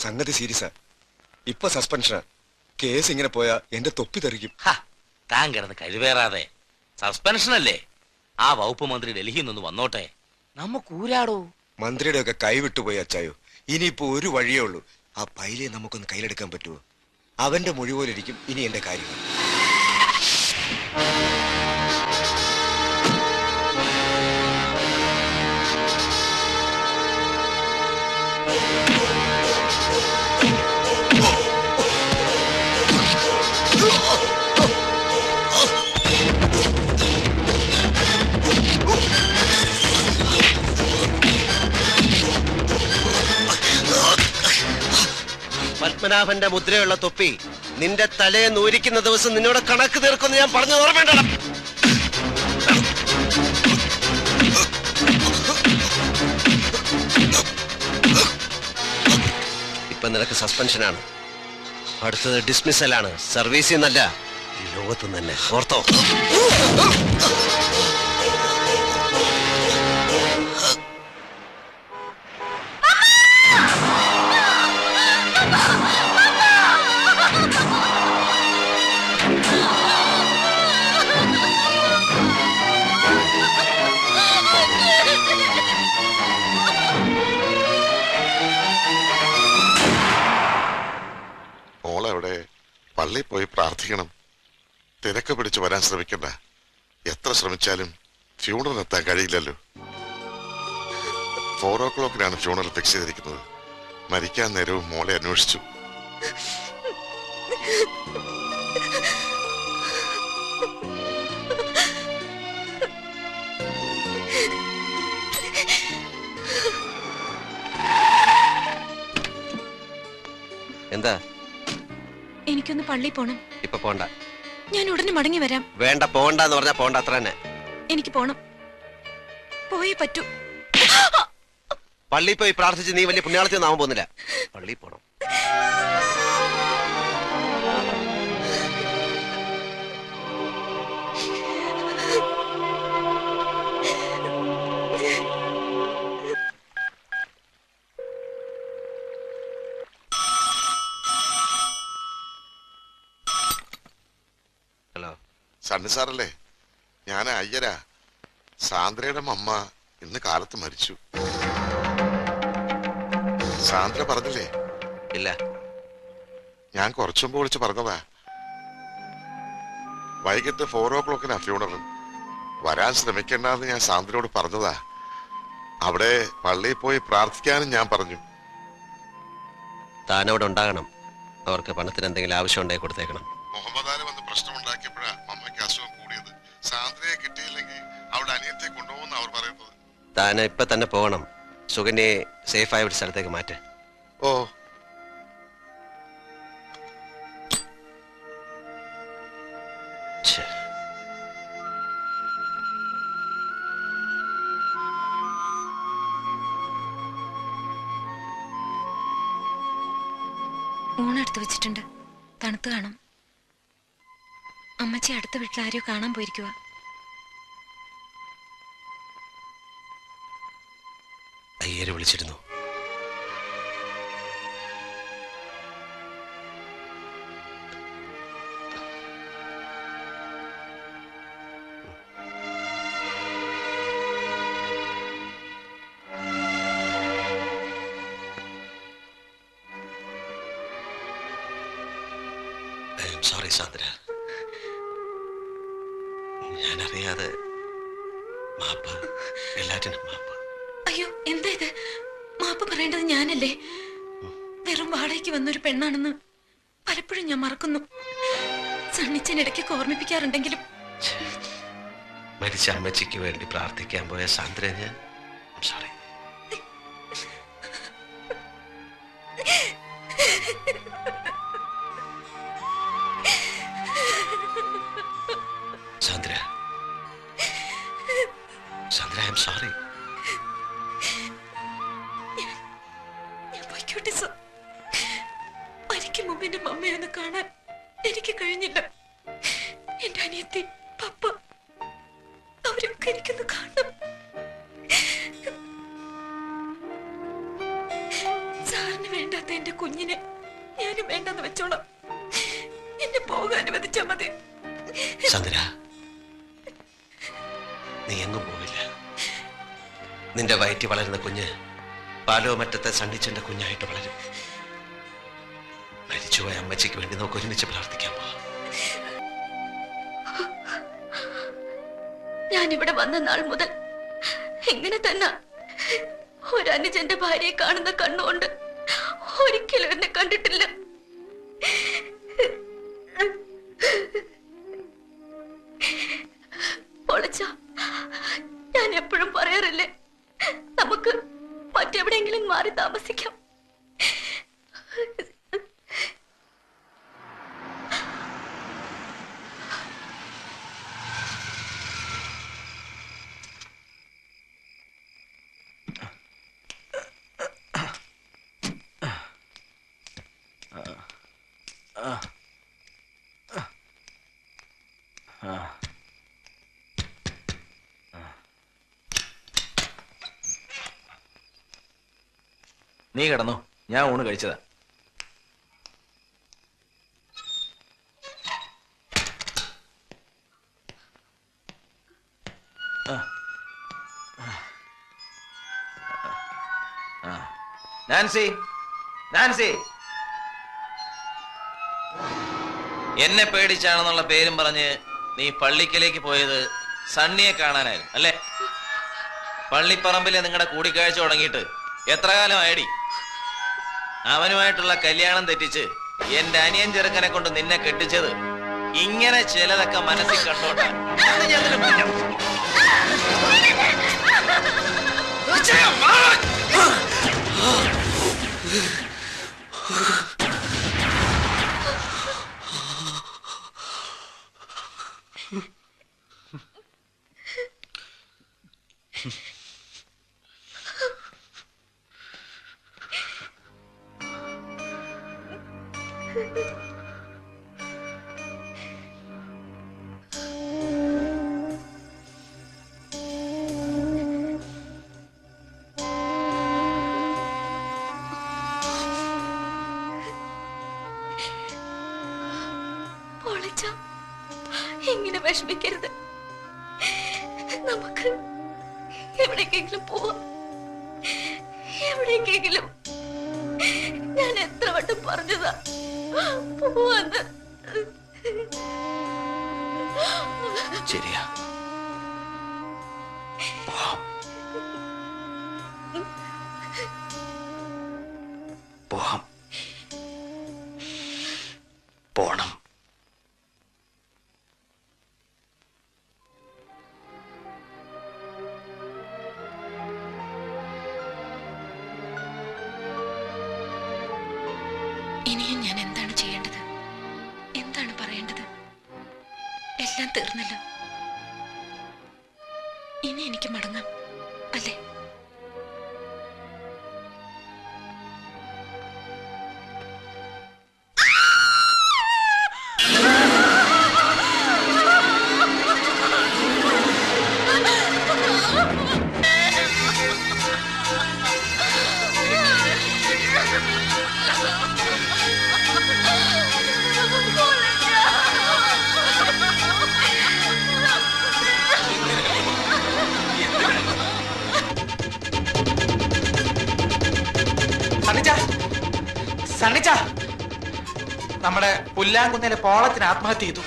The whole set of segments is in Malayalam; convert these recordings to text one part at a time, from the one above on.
സംഗതി സീരിയസാ. ഇപ്പൊ സസ്പെൻഷനാ. കേസ് ഇങ്ങനെ പോയാ എന്റെ തൊപ്പി തെറിക്കും. താൻ കിടന്ന് കഴിവേറാതെ സസ്പെൻഷൻ അല്ലേ ആ വകുപ്പ് മന്ത്രി ഡൽഹിയിൽ നിന്ന് വന്നോട്ടെ. നമുക്ക് ഊരാടോ? മന്ത്രിയുടെ ഒക്കെ കൈവിട്ടുപോയി അച്ചായോ. ഇനിയിപ്പോ ഒരു വഴിയേ ഉള്ളൂ. ആ പൈലയെ നമുക്കൊന്ന് കയ്യിലെടുക്കാൻ പറ്റുമോ അവന്റെ മൊഴി പോലെ ഇരിക്കും ഇനി എന്റെ കാര്യങ്ങൾ. പത്മനാഭന്റെ മുദ്രയുള്ള തൊപ്പി നിന്റെ തലയെ നൂരിക്കുന്ന ദിവസം നിന്നോട് കണക്ക് തീർക്കുമെന്ന് ഞാൻ പറഞ്ഞു ഓർമ്മയുണ്ടോ? ഇപ്പൊ നിനക്ക് സസ്പെൻഷനാണ്. അടുത്തത് ഡിസ്മിസലാണ് സർവീസിൽ നിന്നല്ല ലോകത്ത് തന്നെ ഓർത്തോ. പള്ളിയിൽ പോയി പ്രാർത്ഥിക്കണം. തിരക്ക് പിടിച്ച് വരാൻ ശ്രമിക്കണ്ട. എത്ര ശ്രമിച്ചാലും ഫ്യൂണർ എത്താൻ കഴിയില്ലല്ലോ. ഫോർ ഓ ക്ലോക്കിനാണ് ഫ്യൂണറൽ ഫിക്സ് ചെയ്തിരിക്കുന്നത്. മരിക്കാൻ നേരവും മോളെ അന്വേഷിച്ചു. എന്താ? എനിക്കൊന്ന് പള്ളി പോണം. ഇപ്പൊ പോണ്ട. ഞാൻ ഉടനെ മടങ്ങി വരാം. വേണ്ട പോണ്ടെന്ന് പറഞ്ഞാ പോണ്ട അത്ര തന്നെ. എനിക്ക് പോണം. പോയി പറ്റൂ. പള്ളി പോയി പ്രാർത്ഥിച്ച് നീ വലിയ പുണ്യാളത്തിൽ നാമം പോകുന്നില്ല. പള്ളി പോണം. സണ്ണി സാറല്ലേ? ഞാൻ അയ്യരാ. സാന്ദ്രയുടെ അമ്മ ഇന്ന് കാലത്ത് മരിച്ചു. സാന്ദ്ര പറഞ്ഞില്ലേ? ഇല്ല. ഞാൻ കുറച്ചു മുമ്പ് വിളിച്ച് പറഞ്ഞതാ. വൈകിട്ട് ഫോർ ഓ ക്ലോക്കിനാ ഫ്യൂണറൽ വരാൻ ശ്രമിക്കണ്ടെന്ന് ഞാൻ സാന്ദ്രയോട് പറഞ്ഞതാ. അവിടെ പള്ളിയിൽ പോയി പ്രാർത്ഥിക്കാനും ഞാൻ പറഞ്ഞു. താൻ അവിടെ ഉണ്ടാകണം. അവർക്ക് പണത്തിന് എന്തെങ്കിലും ആവശ്യം ഉണ്ടെങ്കിൽ കൊടുത്തേക്കണം. മുഹമ്മദ് താൻ ഇപ്പൊ തന്നെ പോകണം. സുകന്യെ സേഫായ ഒരു സ്ഥലത്തേക്ക് മാറ്റ. ഓ. ഛെ. ഊണെടുത്ത് വെച്ചിട്ടുണ്ട്. തണുത്ത് കാണും. അമ്മച്ചി അടുത്ത വീട്ടിൽ ആരെയോ കാണാൻ പോയിരിക്കുക അയ്യര് വിളിച്ചിരുന്നു. ഞാനറിയാതെ മാപ്പ് എല്ലാറ്റിനും മാപ്പ്. അയ്യോ എന്താ ഇത്? മാപ്പ് പറയേണ്ടത് ഞാനല്ലേ? വെറും വാടകയ്ക്ക് വന്നൊരു പെണ്ണാണെന്ന് പലപ്പോഴും ഞാൻ മറക്കുന്നു. സണ്ണിച്ചൻ ഇടയ്ക്കൊക്കെ ഓർമ്മിപ്പിക്കാറുണ്ടെങ്കിലും. മരിച്ച അമ്മച്ചിക്ക് വേണ്ടി പ്രാർത്ഥിക്കാൻ പോയ സാന്ദ്ര ഞാൻ. സോറി അവരൊക്കെ എനിക്കൊന്ന് കാണണം. സാറിന് വേണ്ടാത്ത എന്റെ കുഞ്ഞിനെ ഞാനും വേണ്ടെന്ന് വെച്ചോളാം. എന്നെ പോകാൻ അനുവദിച്ചാ മതി. ചന്ദ്ര നീ എങ്ങും പോവില്ല. നിന്റെ വയറ്റി വളരുന്ന കുഞ്ഞ് പാലോമറ്റത്തെ സണ്ണിച്ചന്റെ കുഞ്ഞായിട്ട് വളരും. മരിച്ചുപോയ അമ്മച്ചിക്ക് വേണ്ടി നമുക്ക് ഒരുമിച്ച് പ്രാർത്ഥിക്കാൻ പോവാം. ഞാൻ ഇവിടെ വന്ന നാൾ മുതൽ ഇങ്ങനെ തന്നെ ഒരനുജന്റെ ഭാര്യയെ കാണുന്ന കണ്ണുകൊണ്ട് ഒരിക്കലും എന്നെ കണ്ടിട്ടില്ല. പൊളിച്ച ഞാൻ എപ്പോഴും പറയാറില്ലേ നമുക്ക് മറ്റെവിടെയെങ്കിലും മാറി താമസിക്കാം. നീ കിടന്നു. ഞാൻ ഊണ് കഴിച്ചതാ. നാൻസി. നാൻസി. എന്നെ പേടിച്ചാണെന്നുള്ള പേരും പറഞ്ഞ് നീ പള്ളിക്കലേക്ക് പോയത് സണ്ണിയെ കാണാനായിരുന്നു അല്ലേ? പള്ളിപ്പറമ്പിലെ നിങ്ങളുടെ കൂടിക്കാഴ്ച തുടങ്ങിയിട്ട് എത്ര കാലമായടി? അവനുമായിട്ടുള്ള കല്യാണം തെറ്റിച്ച് എന്റെ അനിയൻ ചെറുക്കനെ കൊണ്ട് നിന്നെ കെട്ടിച്ചത് ഇങ്ങനെ ചിലതൊക്കെ മനസ്സിൽ കണ്ടോട്ടാ വിഷമിക്കരുത്. നമുക്ക് എവിടേക്കെങ്കിലും പോവാം. എവിടേക്കെങ്കിലും ഞാൻ എത്ര വട്ടം പറഞ്ഞതാ പോവാന്ന്. തീർന്നല്ലോ. സണ്ണിച്ച. നമ്മുടെ പുല്ലാങ്കുന്നിലെ പോളത്തിന് ആത്മഹത്യ ചെയ്തു.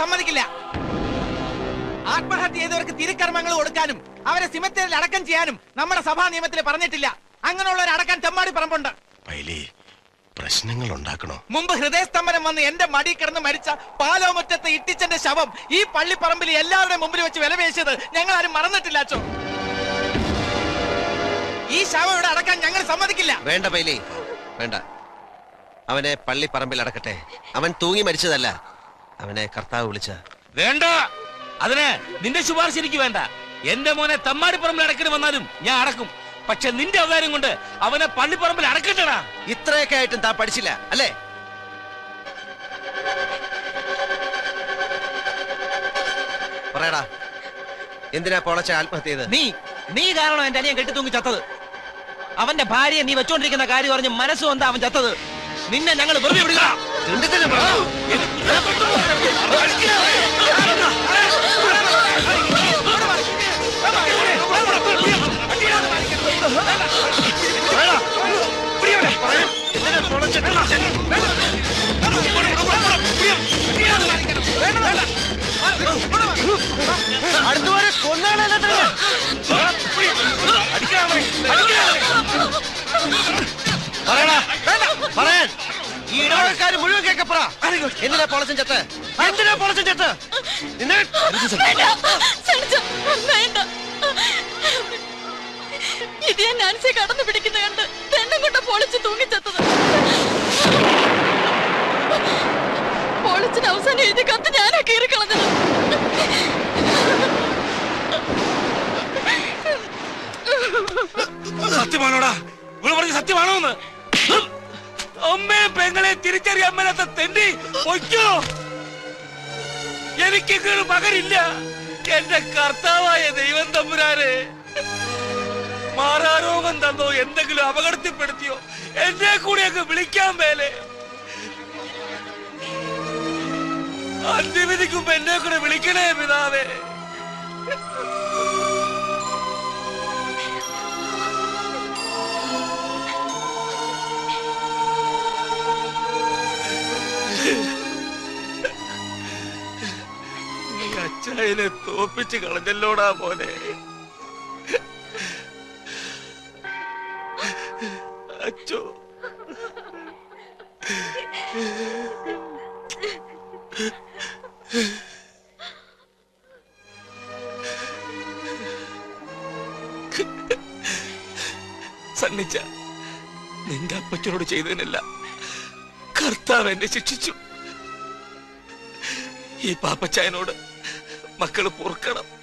സമ്മതിക്കില്ല. ആത്മഹത്യ ചെയ്തവർക്ക് തിരുക്കർമ്മങ്ങൾ കൊടുക്കാനും അവരെ സിമത്തേരിൽ അടക്കം ചെയ്യാനും നമ്മുടെ സഭാ നിയമത്തിൽ പറഞ്ഞിട്ടില്ല. അങ്ങനെയുള്ളവരെ അടക്കാൻ തെമ്മാടി പറമ്പുണ്ട്. പൈലി പ്രശ്നങ്ങൾ ഉണ്ടാക്കണോ? മുമ്പ് ഹൃദയസ്തംഭനം വന്ന് എന്റെ മടി കിടന്ന് മരിച്ച പാലോമുറ്റത്തെ ഇട്ടിച്ചന്റെ ശവം ഈ പള്ളിപ്പറമ്പിൽ എല്ലാവരുടെ മുമ്പിൽ വെച്ച് വിലപേശിയത് ഞങ്ങൾ ആരും മറന്നിട്ടില്ല അച്ചോ. ഈ ശവം ഇവിടെ അടക്കാൻ ഞങ്ങൾ സമ്മതിക്കില്ല. വേണ്ട പൈലി. വേണ്ട. അവനെ പള്ളിപ്പറമ്പിൽ അടക്കട്ടെ. അവൻ തൂങ്ങി മരിച്ചതല്ല. അവനെ കർത്താവ് വിളിച്ച. വേണ്ട. അതിന് നിന്റെ ശുപാർശ എനിക്ക് വേണ്ട. എന്റെ മോനെ തമ്മാടിപ്പറമ്പിൽ അടക്കണി വന്നാലും ഞാൻ അടക്കും. പക്ഷെ നിന്റെ അവതാരം കൊണ്ട് അവനെ പള്ളിപ്പറമ്പിൽ അടക്കട്ടടാ ഇത്രയൊക്കെ ആയിട്ടും താ പഠിച്ചില്ല അല്ലേ? പറയടാ എന്തിനാ പൊളച്ച ആത്മഹത്യ ചെയ്ത് നീ നീ കാരണം എന്റെ അനിയൻ കെട്ടി തൂങ്ങി ചത്തത്. അവന്റെ ഭാര്യയെ നീ വെച്ചോണ്ടിരിക്കുന്ന കാര്യം പറഞ്ഞ് മനസ്സ് വന്നാ അവൻ ചത്തത്? നിന്നെ ഞങ്ങൾ വെറുതെ വിടുക. അടുത്തുവരെ കൊന്നാളല്ല പറയടാ. പറയാൻ ഈ ഇടവകക്കാര് മുഴുവൻ കേക്കപ്പറ എന്തിനാ പൊളച്ചൻ ചത്ത്? എന്തിനാ പൊളച്ചൻ ചത്ത്? നിന്നെ വേണ്ട. സണിച്ച വേണ്ട. ഇത് കടന്നു പിടിക്കുന്ന കണ്ട് രണ്ടും കൊണ്ട് പൊളിച്ച് തൂങ്ങിച്ചത്തത് പൊളിച്ചിന് അവസാനം എഴുതി കത്ത് ഞാനാ കീറി കളഞ്ഞത്. സത്യമാണോടാ? ഇവിടെ പറഞ്ഞ സത്യമാണോ എന്ന് അമ്മയെ പെങ്ങളെ തിരിച്ചറിയാൻ മേലാത്ത തെണ്ടി പൊയ്ക്കോ. എനിക്ക് പകരില്ല എന്റെ കർത്താവായ ദൈവം തമ്പുരാനെ മാറാരോഗം തന്നോ എന്തെങ്കിലും അപകടത്തിൽപ്പെടുത്തിയോ എന്നെ കൂടി അങ്ങ് വിളിക്കാൻ മേലെ. അന്ത്യവിധിക്കുമ്പോ എന്നെ കൂടെ വിളിക്കണേ പിതാവേ. നീ അച്ചായനെ തോപ്പിച്ച് കളഞ്ഞല്ലോടാ പോലെ അച്ചോ സന്നിച്ച നിന്റെ അപ്പച്ചനോട് ചെയ്തതിനല്ല കർത്താവ് എന്നെ ശിക്ഷിച്ചു. ഈ പാപ്പച്ചായനോട് മക്കൾ പൊറുക്കണം.